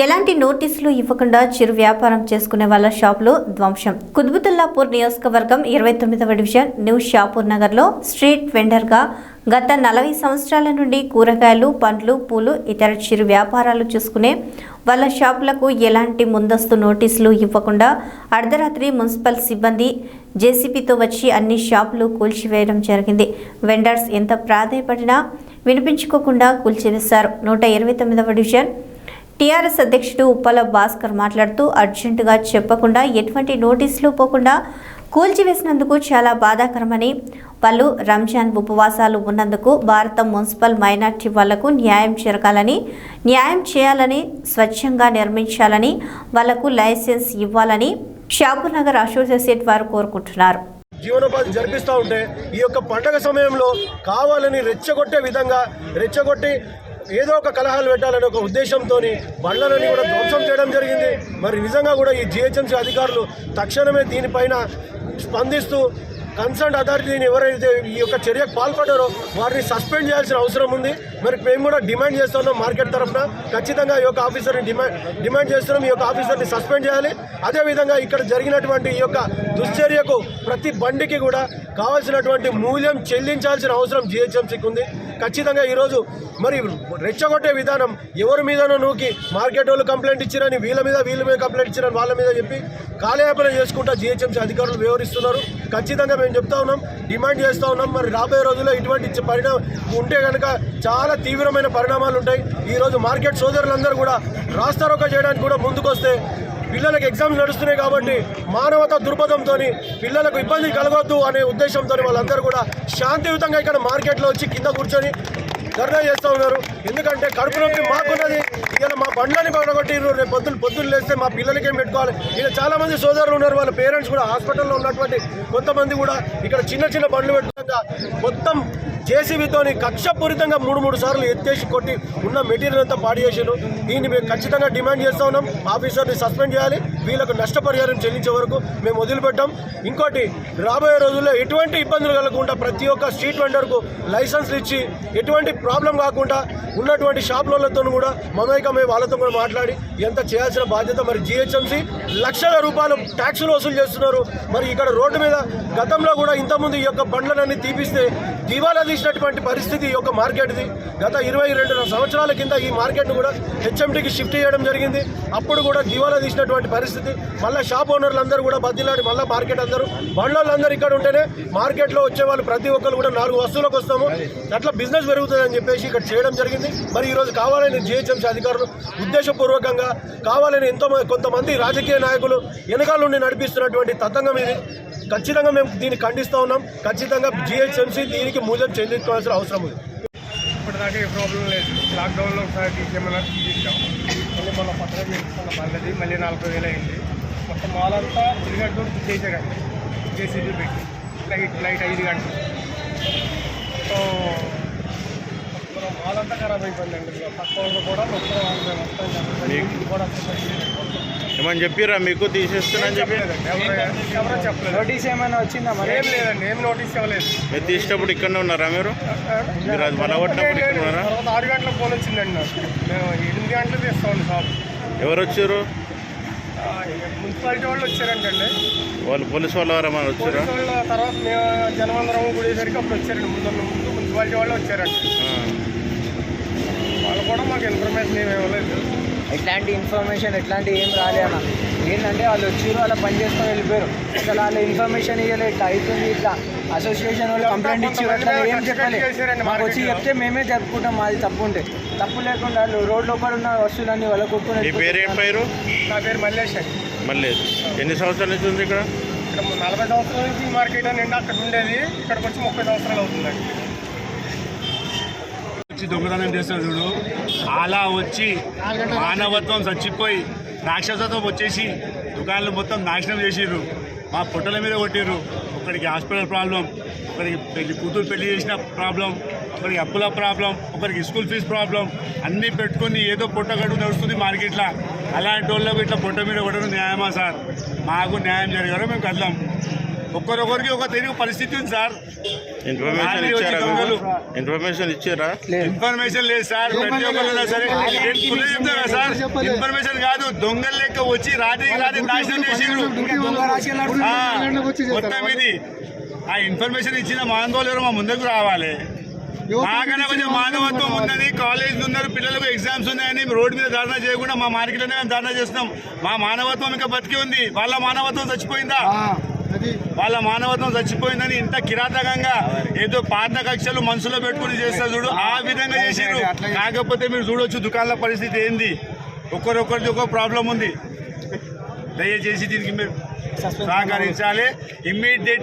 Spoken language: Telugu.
ఎలాంటి నోటీసులు ఇవ్వకుండా చిరు వ్యాపారం చేసుకునే వాళ్ళ షాపులు ధ్వంసం. కుద్బుతుల్లాపూర్ నియోజకవర్గం ఇరవై తొమ్మిదవ డివిజన్ న్యూ షాపూర్ నగర్లో స్ట్రీట్ వెండర్గా గత నలభై సంవత్సరాల నుండి కూరగాయలు పండ్లు పూలు ఇతర చిరు వ్యాపారాలు చేసుకునే వాళ్ళ షాపులకు ఎలాంటి ముందస్తు నోటీసులు ఇవ్వకుండా అర్ధరాత్రి మున్సిపల్ సిబ్బంది జేసీబీతో వచ్చి అన్ని షాపులు కూల్చివేయడం జరిగింది. వెండర్స్ ఎంత ప్రాధాయపడినా వినిపించుకోకుండా కూల్చివేశారు. నూట ఇరవై తొమ్మిదవ డివిజన్ టీఆర్ఎస్ అధ్యక్షుడు ఉప్పల భాస్కర్ మాట్లాడుతూ అర్జెంటుగా చెప్పకుండా ఎటువంటి నోటీసులు పోకుండా కూల్చివేసినందుకు చాలా బాధాకరమని వాళ్ళు రంజాన్ ఉపవాసాలు ఉన్నందుకు భారత మున్సిపల్ మైనార్టీ వాళ్ళకు న్యాయం జరగాలని న్యాయం చేయాలని స్వచ్ఛంగా నిర్మించాలని వాళ్ళకు లైసెన్స్ ఇవ్వాలని షాపూర్ నగర్ అసోసియేట్ వారు కోరుకుంటున్నారు. జీవనోపాధి జరిపిస్తూ ఉంటే ఈ యొక్క పండగ సమయంలో కావాలని రెచ్చగొట్టే విధంగా రెచ్చగొట్టి ఏదో ఒక కలహాలు పెట్టాలనే ఒక ఉద్దేశంతో బండ్లని కూడా ధ్వంసం చేయడం జరిగింది. మరి నిజంగా కూడా ఈ జిహెచ్ఎంసీ అధికారులు తక్షణమే దీనిపైన స్పందిస్తూ కన్సర్న్ అథారిటీని ఎవరైతే ఈ యొక్క చర్యకు పాల్పడ్డారో వారిని సస్పెండ్ చేయాల్సిన అవసరం ఉంది. మరి మేము కూడా డిమాండ్ చేస్తున్నాం మార్కెట్ తరఫున. ఖచ్చితంగా ఈ యొక్క ఆఫీసర్ని డిమాండ్ డిమాండ్ చేస్తున్నాం. ఈ యొక్క ఆఫీసర్ని సస్పెండ్ చేయాలి. అదేవిధంగా ఇక్కడ జరిగినటువంటి ఈ యొక్క దుశ్చర్యకు ప్రతి బండికి కూడా కావాల్సినటువంటి మూల్యం చెల్లించాల్సిన అవసరం జిహెచ్ఎంసీకి ఉంది. ఖచ్చితంగా ఈరోజు మరి రెచ్చగొట్టే విధానం ఎవరి మీదనో నూకి మార్కెట్ వాళ్ళు కంప్లైంట్ ఇచ్చిరని వీళ్ళ మీద వీళ్ళ మీద కంప్లైంట్ ఇచ్చిరని వాళ్ళ మీద చెప్పి కాలయాపన చేసుకుంటా జిహెచ్ఎంసీ అధికారులు వివరిస్తున్నారు. ఖచ్చితంగా మేము చెప్తా ఉన్నాం డిమాండ్ చేస్తూ ఉన్నాం. మరి రాబోయే రోజుల్లో ఇటువంటి పరిణామం ఉంటే కనుక చాలా తీవ్రమైన పరిణామాలు ఉంటాయి. ఈరోజు మార్కెట్ సోదరులందరూ కూడా రాస్తారోక చేయడానికి కూడా ముందుకొస్తే పిల్లలకు ఎగ్జామ్స్ నడుస్తున్నాయి కాబట్టి మానవత దృక్పథంతో పిల్లలకు ఇబ్బంది కలగొద్దు అనే ఉద్దేశంతో వాళ్ళందరూ కూడా శాంతియుతంగా ఇక్కడ మార్కెట్లో వచ్చి కింద కూర్చొని ధర్నా చేస్తూ ఉన్నారు ఎందుకంటే కడుపు నొప్పి మాకున్నది. ఇలా మా బండ్లని పడగొట్టి రేపు పొద్దున్న పొద్దున్న లేస్తే మా పిల్లలకి ఏం పెట్టుకోవాలి? ఇక్కడ చాలా మంది సోదరులు ఉన్నారు. వాళ్ళ పేరెంట్స్ కూడా హాస్పిటల్లో ఉన్నటువంటి కొంతమంది కూడా ఇక్కడ చిన్న చిన్న బండ్లు పెట్టుకుంటా మొత్తం జేసీబీతోని కక్షపూరితంగా మూడు మూడు సార్లు ఎత్తేసి కొట్టి ఉన్న మెటీరియల్ అంతా పాడు చేసారు దీన్ని మేము ఖచ్చితంగా డిమాండ్ చేస్తూ ఉన్నాం. ఆఫీసర్ని సస్పెండ్ చేయాలి. వీళ్ళకు నష్టపరిహారం చెల్లించే వరకు మేము వదిలిపెట్టాం. ఇంకోటి రాబోయే రోజుల్లో ఎటువంటి ఇబ్బందులు కలగకుండా ప్రతి ఒక్క స్ట్రీట్ వెండర్కు లైసెన్స్లు ఇచ్చి ఎటువంటి ప్రాబ్లం కాకుండా ఉన్నటువంటి షాపులతో కూడా మమేకమై వాళ్ళతో కూడా మాట్లాడి ఎంత చేయాల్సిన బాధ్యత మరి జిహెచ్ఎంసీ? లక్షల రూపాయలు ట్యాక్సులు వసూలు చేస్తున్నారు. మరి ఇక్కడ రోడ్డు మీద గతంలో కూడా ఇంతకుముందు ఈ యొక్క బండ్లన్నీ తీపిస్తే దివాలా తీసినటువంటి పరిస్థితి ఈ యొక్క మార్కెట్ది. గత ఇరవై రెండు సంవత్సరాల కింద ఈ మార్కెట్ కూడా హెచ్ఎంటీకి షిఫ్ట్ చేయడం జరిగింది. అప్పుడు కూడా దివాలా తీసినటువంటి పరిస్థితి. మళ్ళీ షాప్ ఓనర్లు అందరూ కూడా బద్దీలాడి మళ్ళీ మార్కెట్ అందరూ బండ్లందరూ ఇక్కడ ఉంటేనే మార్కెట్లో వచ్చే వాళ్ళు ప్రతి ఒక్కరు కూడా నాలుగు వస్తువులకు వస్తాము. అట్లా బిజినెస్ పెరుగుతుంది అని చెప్పేసి ఇక్కడ చేయడం జరిగింది. మరి ఈ రోజు కావాలని జిహెచ్ఎంసీ అధికారులు ఉద్దేశపూర్వకంగా కావాలని ఎంతో మంది- కొంతమంది రాజకీయ నాయకులు వెనకాల నుండి నడిపిస్తున్నటువంటి తతంగం ఇది. ఖచ్చితంగా మేము దీన్ని ఖండిస్తూ ఉన్నాం. ఖచ్చితంగా జిహెచ్ఎంసీ దీనికి మూలం చెందించుకోవాల్సిన అవసరం ఉంది. ఇప్పటిదాకా ఏ ప్రాబ్లం లేదు. లాక్డౌన్లో ఒకసారి తీసేమన్నా తీసేసాం మళ్ళీ మొన్న పక్కన చేసుకున్న పల్లెది మళ్ళీ నలభై వేలు అయింది మొత్తం మాల్ అంతా తిరిగట్టు చేసేటండి జేసీబీ పెట్టి. లైట్ లైట్ ఐదు గంటలు. సో మొత్తం మాల్ అంతా ఖరాబ్ అయిపోయిందండి. పక్క వాళ్ళు కూడా మొత్తం. ఇది కూడా ఏమని చెప్పిరా మీకు తీసేస్తున్నా అని చెప్పి. చెప్పలేదండి ఎవరు ఎవరో చెప్పలేదు నోటీస్ ఏమైనా వచ్చిందా మరి? ఏం లేదండి ఏం నోటీస్ ఇవ్వలేదు. మీరు తీసేటప్పుడు ఇక్కడనే ఉన్నారా మీరు? మీరు అది మలగొట్టినప్పుడు ఇక్కడ ఉన్నారా తర్వాత ఆరు గంటలకు ఫోన్ వచ్చిందండి నాకు. మేము ఎనిమిది గంటలకు తీస్తామండి షాప్. ఎవరు వచ్చారు? ఆ, మున్సిపాలిటీ వాళ్ళు వచ్చారంటండి. వాళ్ళు పోలీసు వాళ్ళు ఎవరమ్మా వచ్చారా? తర్వాత మేము జనమందరం కూడేసరికి అప్పుడు వచ్చారండి. ముందు ముందు మున్సిపాలిటీ వాళ్ళు వచ్చారండి వాళ్ళు కూడా మాకు ఇన్ఫర్మేషన్ ఏమి ఇవ్వలేదు. ఎట్లాంటి ఇన్ఫర్మేషన్ ఎట్లాంటి ఏం రాలే అన్న. ఏంటంటే వాళ్ళు వచ్చారు అలా పని చేసుకొని వెళ్ళిపోయారు. అసలు వాళ్ళ ఇన్ఫర్మేషన్ ఇవ్వలేదు ఇట్లా అవుతుంది ఇట్లా అసోసియేషన్ వాళ్ళు కంప్లైంట్ ఇచ్చి అట్లా ఏం చెప్పాలి. మాకు వచ్చి చెప్తే మేమే జరుపుకుంటాం మాది తప్పు ఉంటే. తప్పు లేకుండా వాళ్ళు రోడ్ లోపల ఉన్న వస్తువులన్నీ వాళ్ళ కొట్టుకుని నీ పేరు ఏం పేరు? నా పేరు మల్లేష్ అండి. మళ్ళీ ఎన్ని సంవత్సరాల నుంచి ఉంది ఇక్కడ? ఇక్కడ నలభై సంవత్సరాల నుంచి ఈ మార్కెట్ అని అక్కడ ఉండేది. ఇక్కడికి వచ్చి ముప్పై సంవత్సరాలు అవుతుందండి. వచ్చి దొంగతనం చేస్తాడు చూడు. అలా వచ్చి మానవత్వం చచ్చిపోయి రాక్షసత్వం వచ్చేసి దుకాణాలు మొత్తం నాశనం చేసిర్రు. మా పొట్టల మీద కొట్టిర్రు. ఒకరికి హాస్పిటల్ ప్రాబ్లం ఒకరికి పెళ్ళి కూతురు పెళ్ళి చేసిన ప్రాబ్లం ఒకరికి అప్పుల ప్రాబ్లం ఒకరికి స్కూల్ ఫీజు ప్రాబ్లం అన్నీ పెట్టుకొని ఏదో పొట్ట గడువు నడుస్తుంది మార్కెట్లో. అలాంటి వాళ్ళకు ఇట్లా పొట్ట మీద కొట్టడం న్యాయమా సార్? మాకు న్యాయం జరిగారో? మేము కదలాం. ఒక్కరొకరికి ఒక తెలియని పరిస్థితి ఉంది సార్. ఇన్ఫర్మేషన్ ఇచ్చారా. ఇన్ఫర్మేషన్ ఇచ్చారా? ఇన్ఫర్మేషన్ లేదు సార్. ప్రతి ఒక్కరు సార్ నేను చెప్తా కదా సార్. ఇన్ఫర్మేషన్ కాదు. దొంగల లెక్క వచ్చి రాత్రికి రాత్రి నాశనం చేసిండ్రు. ఆ, మొత్తం ఇది. ఆ ఇన్ఫర్మేషన్ ఇచ్చిన మానవులు ఎవరు మా ముందుకు రావాలి. మాకన్నా కొంచెం మానవత్వం ఉన్నది కాలేజ్ ఉన్నారు పిల్లలకు ఎగ్జామ్స్ ఉన్నాయని రోడ్డు మీద ధర్నా చేయకుండా మా మార్కెట్లోనే మేము ధర్నా చేస్తున్నాం. మా మానవత్వం ఇంకా బతికి ఉంది. వాళ్ళ మానవత్వం చచ్చిపోయిందా? వాళ్ళ మానవత్వం చచ్చిపోయిందని ఇంత కిరాతకంగా ఏదో పాత కక్షలు మనసులో పెట్టుకుని చేస్తారు చూడు. ఆ విధంగా చేసారు కాకపోతే మీరు చూడొచ్చు దుకాణాల పరిస్థితి ఏంది. ఒక్కరొక్కరిది ఒక్కో ప్రాబ్లం ఉంది. దయచేసి దీనికి మీరు సహకరించాలి. ఇమ్మీడియట్